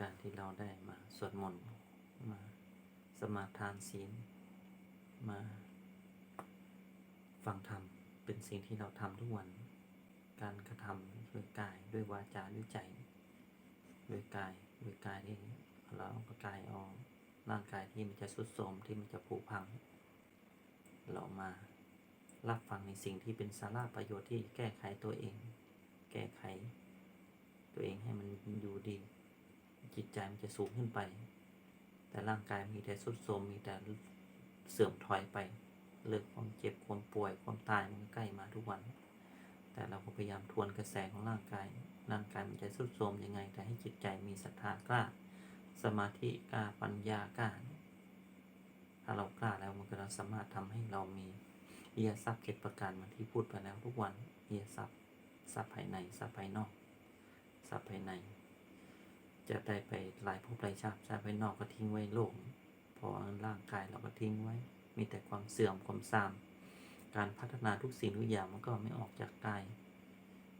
การที่เราได้มาสวดมนต์มาสมาทานศีลมาฟังธรรมเป็นสิ่งที่เราทำทุกวัน การกระทำด้วยกายด้วยวาจาด้วยใจด้วยกายด้วยกายที่เราเอากายออกร่างกายที่มันจะสุดโทรมที่มันจะผุพัง เรามารับฟังในสิ่งที่เป็นสาระประโยชน์ที่แก้ไขตัวเอง แก้ไข ตัวเองให้มันอยู่ดี จิตใจมันจะสูงขึ้นไป แต่ร่างกายมีแต่สุดโทรมมีแต่เสื่อมถอยไปเลิกความเจ็บความป่วยความตายมันใกล้มาทุกวัน แต่เราก็พยายามทวนกระแสของร่างกาย ร่างกายมันจะสุดโทรมยังไง แต่ให้จิตใจมีศรัทธากล้า สมาธิกล้าปัญญากล้า ถ้าเรากล้าแล้วมันก็จะสามารถทำให้เรามีเอียทรัพย์เจ็ดประการมือนที่พูดไปแล้วทุกวันเอียทรัพย์ทรัพย์ภายในทรัพย์ภายนอกทรัพย์ภายใน จะได้ไปหลายภพหลายชาติทรัพย์ภายนอกก็ทิ้งไว้โลกเพอร่างกายเราก็ทิ้งไว้ มีแต่ความเสื่อมความทรามการพัฒนาทุกสิ่งทุกอย่างมันก็ไม่ออกจากกาย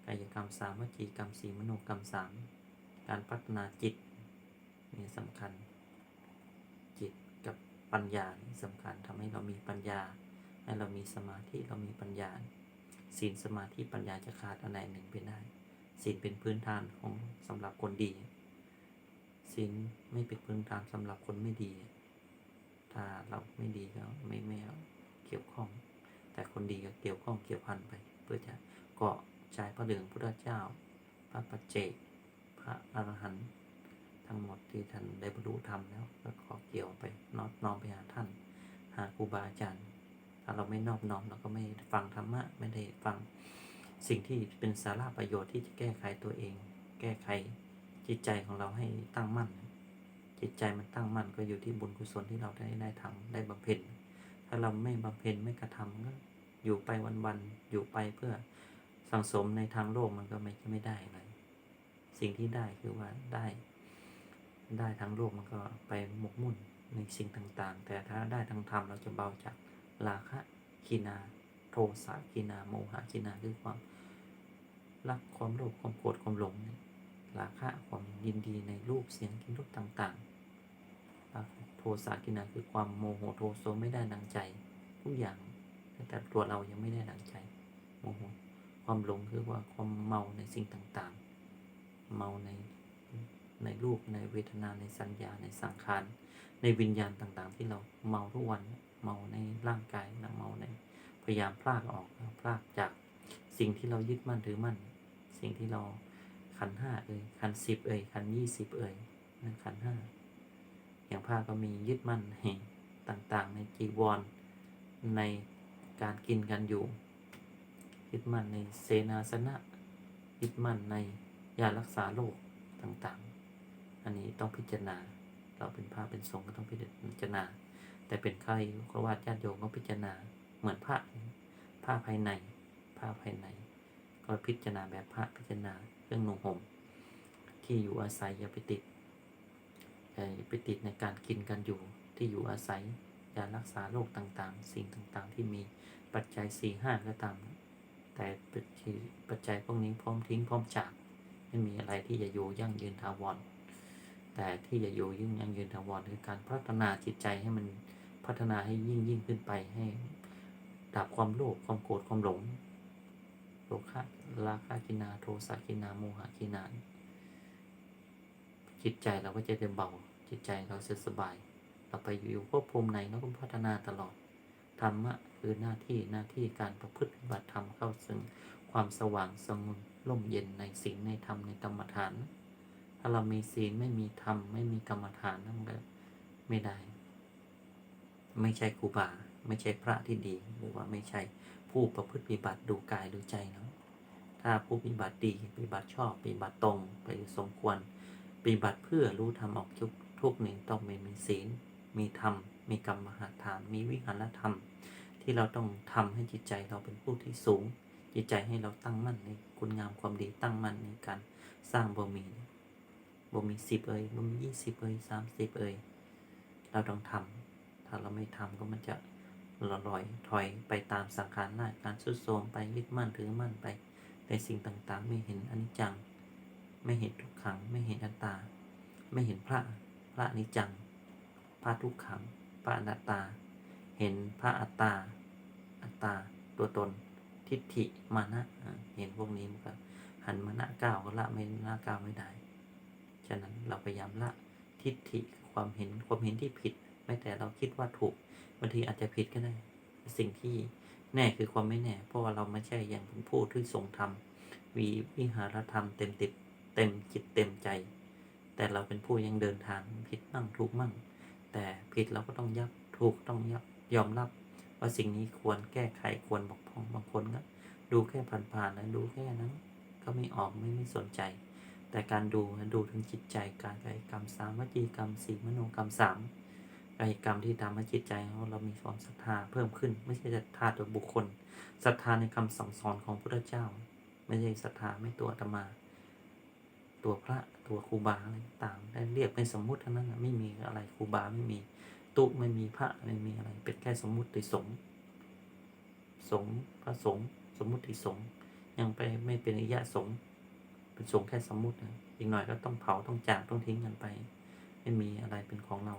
กายกรรมสามวจีกรรมสี่มโนกรรมสามการพัฒนาจิตนี่สำคัญ จิตกับปัญญานี่สำคัญทำให้เรามีปัญญา ให้เรามีสมาธิเรามีปัญญาศีลสมาธิปัญญาจะขาดอันใดหนึ่งไปได้ศีลเป็นพื้นฐานของสำหรับคนดี ศีลไม่เป็นพื้นฐานสำหรับคนไม่ดี ถ้าเราไม่ดีก็ไม่ไม่เกี่ยวข้อง แต่คนดีก็เกี่ยวข้องเกี่ยวพันไป เพื่อจะเกาะใจพระเหลืองพุทธเจ้า พระปัจเจก พระอรหันต์ทั้งหมดที่ท่านได้บรรลุธรรมแล้วก็ขอเกี่ยวไปนอบน้อมไปหาท่าน หาครูบาอาจารย์ ถ้าเราไม่นอบน้อมเราก็ไม่ฟังธรรมะไม่ได้ฟังสิ่งที่เป็นสาระประโยชน์ที่จะแก้ไขตัวเอง แก้ไข จิตใจของเราให้ตั้งมั่น จิตใจมันตั้งมั่นก็อยู่ที่บุญกุศลที่เราได้ได้ทำได้บำเพ็ญ ถ้าเราไม่บำเพ็ญไม่กระทำก็อยู่ไปวันๆอยู่ไปเพื่อสังสมในทางโลกมันก็ไม่ไม่ได้อะไร สิ่งที่ได้คือว่าได้ ได้ทางโลกมันก็ไปหมกมุ่นในสิ่งต่างๆ แต่ถ้าได้ทางธรรมเราจะเบาจากราคะกินา โทสะกินา โมหะกินาคือความรักความโลภความโกรธความหลงเนี่ย ราคะความยินดีในรูปเสียงกินรสต่างๆ โทสะกินาคือความโมโหโทโสไม่ได้ดังใจทุกอย่างแต่ตัวเรายังไม่ได้ดังใจโมโหความหลงคือว่าความเมาในสิ่งต่างๆ เมาในในรูปในเวทนาในสัญญาในสังขารในวิญญาณต่างๆ ที่เราเมาทุกวันเมาในร่างกายนะเมาในพยายามพลากออกพลากจากสิ่งที่เรายึดมั่นถือมั่น สิ่งที่เรา ขันห้าเอ่ยขันสิบเอ่ยขันยี่สิบเอ่ยนั่นขันห้าอย่างผ้าก็มียึดมั่นในต่างๆ ในจีวร ในการกินกันอยู่ ยึดมั่นในเสนาสนะ ยึดมั่นในยารักษาโรคต่างๆ อันนี้ต้องพิจารณา เราเป็นพระเป็นสงฆ์ก็ต้องพิจารณา แต่เป็นใครครวาญาติโยมก็พิจารณาเหมือนพระผ้าภายในผ้าภายใน ก็พิจารณาแบบพระพิจารณา เรื่องนุ่งห่มที่อยู่อาศัยอย่าไปติดอย่าไปติดในการกินกันอยู่ที่อยู่อาศัยยารักษาโรคต่างๆ สิ่งต่างๆ ที่มีปัจจัยสี่ห้าก็ตาม แต่ปัจจัยพวกนี้พร้อมทิ้งพร้อมจาก ไม่มีอะไรที่จะอยู่ยั่งยืนถาวรแต่ที่จะอยู่ยิ่งยั่งยืนถาวรคือการพัฒนาจิตใจให้มันพัฒนาให้ยิ่งยิ่งขึ้นไปให้ดับความโลภความโกรธความหลง โลภะราคะกินาโทสะกินาโมหะกินานจิตใจเราก็จะได้เบา จิตใจเราจะสบาย เราไปอยู่ภพภูมิไหนเราก็พัฒนาตลอด ธรรมะคือหน้าที่หน้าที่การประพฤติปฏิบัติธรรมเข้าซึ่งความสว่างสงบร่มเย็นในศีลในธรรมในกรรมฐาน ถ้าเรามีศีลไม่มีธรรมไม่มีกรรมฐานนั่นก็ไม่ได้ ไม่ใช่ครูบา ไม่ใช่พระที่ดี หรือว่าไม่ใช่ผู้ประพฤติปฏิบัติดูกายดูใจเนาะ ถ้าผู้ปฏิบัติดีปฏิบัติชอบปฏิบัติตรงไปสมควรปฏิบัติเพื่อรู้ธรรมออกทุกทุกหนึ่งต้องม่มีศีล มีธรรม มีกรรมมหาฐาน มีวิหารธรรม ที่เราต้องทำให้จิตใจเราเป็นผู้ที่สูง จิตใจให้เราตั้งมั่นในคุณงามความดีตั้งมั่นในการสร้างบารมีบารมีสิบเอ่ยบารมียี่สิบเอ่ยสามสิบเอ่ยเราต้องทำถ้าเราไม่ทำก็มันจะลอยถอยไปตามสังขารหน้าการสุดโทมไปยึดมั่นถือมั่นไป ในสิ่งต่างๆ ไม่เห็นอนิจจัง ไม่เห็นทุกขัง ไม่เห็นอัตตา ไม่เห็นพระพระนิจจัง พระทุกขัง พระอนัตตา เห็นพระอัตตา อัตตา ตัวตน ทิฏฐิมานะ เห็นพวกนี้มันก็หันมานะก้าวก็ละไม่ละก้าวไม่ได้ ฉะนั้นเราพยายามละทิฏฐิความเห็นความเห็นที่ผิด ไม่แต่เราคิดว่าถูกบางทีอาจจะผิดก็ได้ สิ่งที่ แน่คือความไม่แน่ เพราะว่าเราไม่ใช่อย่างเป็นผู้ที่ทรงธรรมวีวิหารธรรมเต็มติดเต็มจิตเต็มใจ แต่เราเป็นผู้ยังเดินทางผิดมั่งถูกมั่ง แต่ผิดเราก็ต้องยับถูกต้องยับยอมรับ ว่าสิ่งนี้ควรแก้ไขควรบกพร่องบางคนก็ดูแค่ผ่านๆนะดูแค่นั้น ก็ไม่ออกไม่ไม่สนใจ แต่การดูดูถึงจิตใจการกายกรรมสามวจีกรรมสี่มโนกรรมสาม กายกรรมที่ทำให้จิตใจของเรามีความศรัทธาเพิ่มขึ้น ไม่ใช่ศรัทธาตัวบุคคลศรัทธาในคำสั่งสอนของพระเจ้า ไม่ใช่ศรัทธาไม่ตัวอาตมา ตัวพระตัวครูบาอะไรต่างได้เรียกเป็นสมมุติเท่านั้นไม่มีอะไรครูบาไม่มี ตุไม่มีพระไม่มีอะไร เป็นแค่สมมุติสงสงพระสงฆ์สมมุติสงยังไปไม่เป็นอิยะสงเป็นสงแค่สมมุติอีกหน่อยก็ต้องเผาต้องจากต้องทิ้งกันไป ไม่มีอะไรเป็นของเรา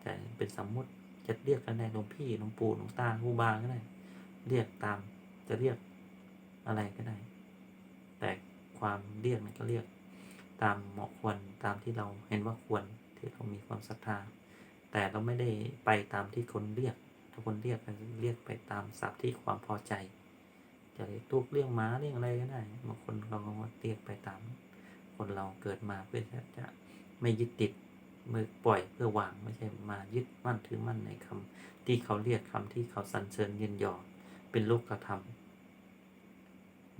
แต่เป็นสมมติจะเรียกกันได้หลวงพี่หลวงปู่หลวงตาครูบาก็ได้ เรียกตามจะเรียกอะไรก็ได้ แต่ความเรียกนั้นก็เรียกตามเหมาะควรตามที่เราเห็นว่าควรที่เรามีความศรัทธา แต่เราไม่ได้ไปตามที่คนเรียก ถ้าคนเรียกก็เรียกไปตามศัพท์ที่ความพอใจ จะเรียกตุกเรียกม้าเรียกอะไรก็ได้บางคนเราก็เรียกไปตาม คนเราเกิดมาเพื่อจะไม่ยึดติด มือปล่อยเพื่อวางไม่ใช่มายึดมั่นถือมั่นในคำที่เขาเรียกคำที่เขาสรรเสริญเยินยอเป็นโลกธรรม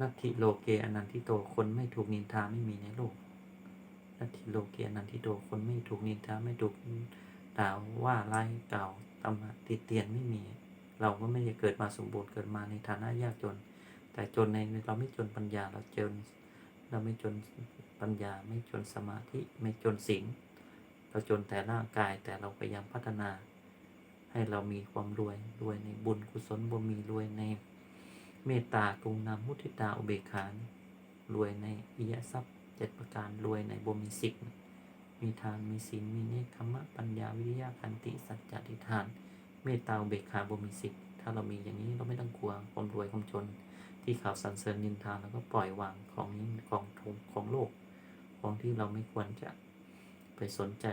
นัตถิโลเกอนันทิโตคนไม่ถูกนินทาไม่มีในโลกนัตถิโลเกอนันทิโตคนไม่ถูกนินทาไม่ถูกด่าว่าไล่กล่าวตำหนิติเตียนไม่มี เราก็ไม่ได้เกิดมาสมบูรณ์เกิดมาในฐานะยากจน แต่จนในเราไม่จนปัญญาเราจน เราไม่จนปัญญาไม่จนสมาธิไม่จนศีล เราจนแต่ร่างกายแต่เราพยายามพัฒนา ให้เรามีความรวยรวยในบุญกุศลบุญมีรวยในเมตตากรุณามุทิตาอุเบกขารวยในอิยทรัพย์เจ็ดประการรวยในบุญมีสิบมีทานมีศีลมีเนคขมะปัญญาวิริยะขันติสัจจะทิฏฐาน เมตตาอุเบกขาบุญมีสิบถ้าเรามีอย่างนี้เราไม่ต้องกลัวความรวยความจน ที่ข่าวสรรเสริญนินทาแล้วก็ปล่อยวางของนี้ของทงของโลก ของที่เราไม่ควรจะ ไปสนใจ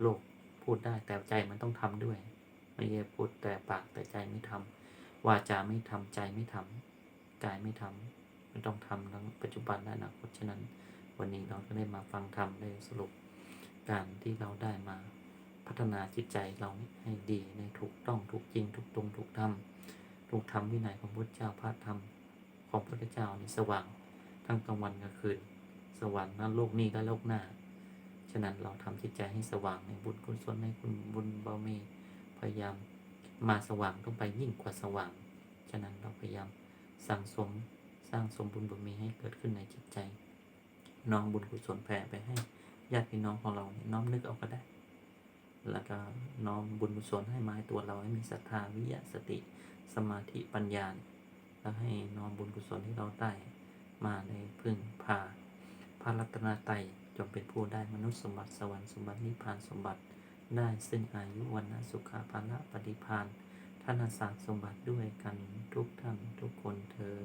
โลกพูดได้แต่ใจมันต้องทำด้วย ไม่ใช่พูดแต่ปากแต่ใจไม่ทำวาจาไม่ทำใจไม่ทำกายไม่ทำไม่ต้องทำทั้งปัจจุบันและอนาคตฉะนั้น วันนี้เราก็ได้มาฟังธรรมได้สรุป การที่เราได้มาพัฒนาจิตใจเราให้ดีในถูกต้องถูกจริงถูกตรงถูกธรรมถูกธรรมวินัยของพระเจ้าพระธรรมของพระเจ้านี่สว่าง ทั้งกลางวันกลางคืน สว่างทั้งโลกนี้และโลกหน้า ฉะนั้นเราทำจิตใจให้สว่างในบุญกุศลในคุณบุญบารมีพยายามมาสว่างต้องไปยิ่งกว่าสว่าง ฉะนั้นเราพยายามสั่งสมสร้างสมบุญบารมีให้เกิดขึ้นในจิตใจ น้อมบุญกุศลแผ่ไปให้ญาติพี่น้องของเราเนี่ยน้อมนึกเอาก็ได้ แล้วก็น้อมบุญกุศลให้มาให้ตัวเราให้มีศรัทธาวิริยะสติสมาธิปัญญาแล้วให้น้อมบุญกุศลที่เราได้มาในพึ่งพาพระรัตนตรัย จงเป็นผู้ได้มนุษย์สมบัติสวรรค์สมบัตินิพพานสมบัติได้ซึ่งอายุวันนะสุขาภาละปฏิพานธนอาสตร์สมบัติด้วยกันทุกท่านทุกคนเทอ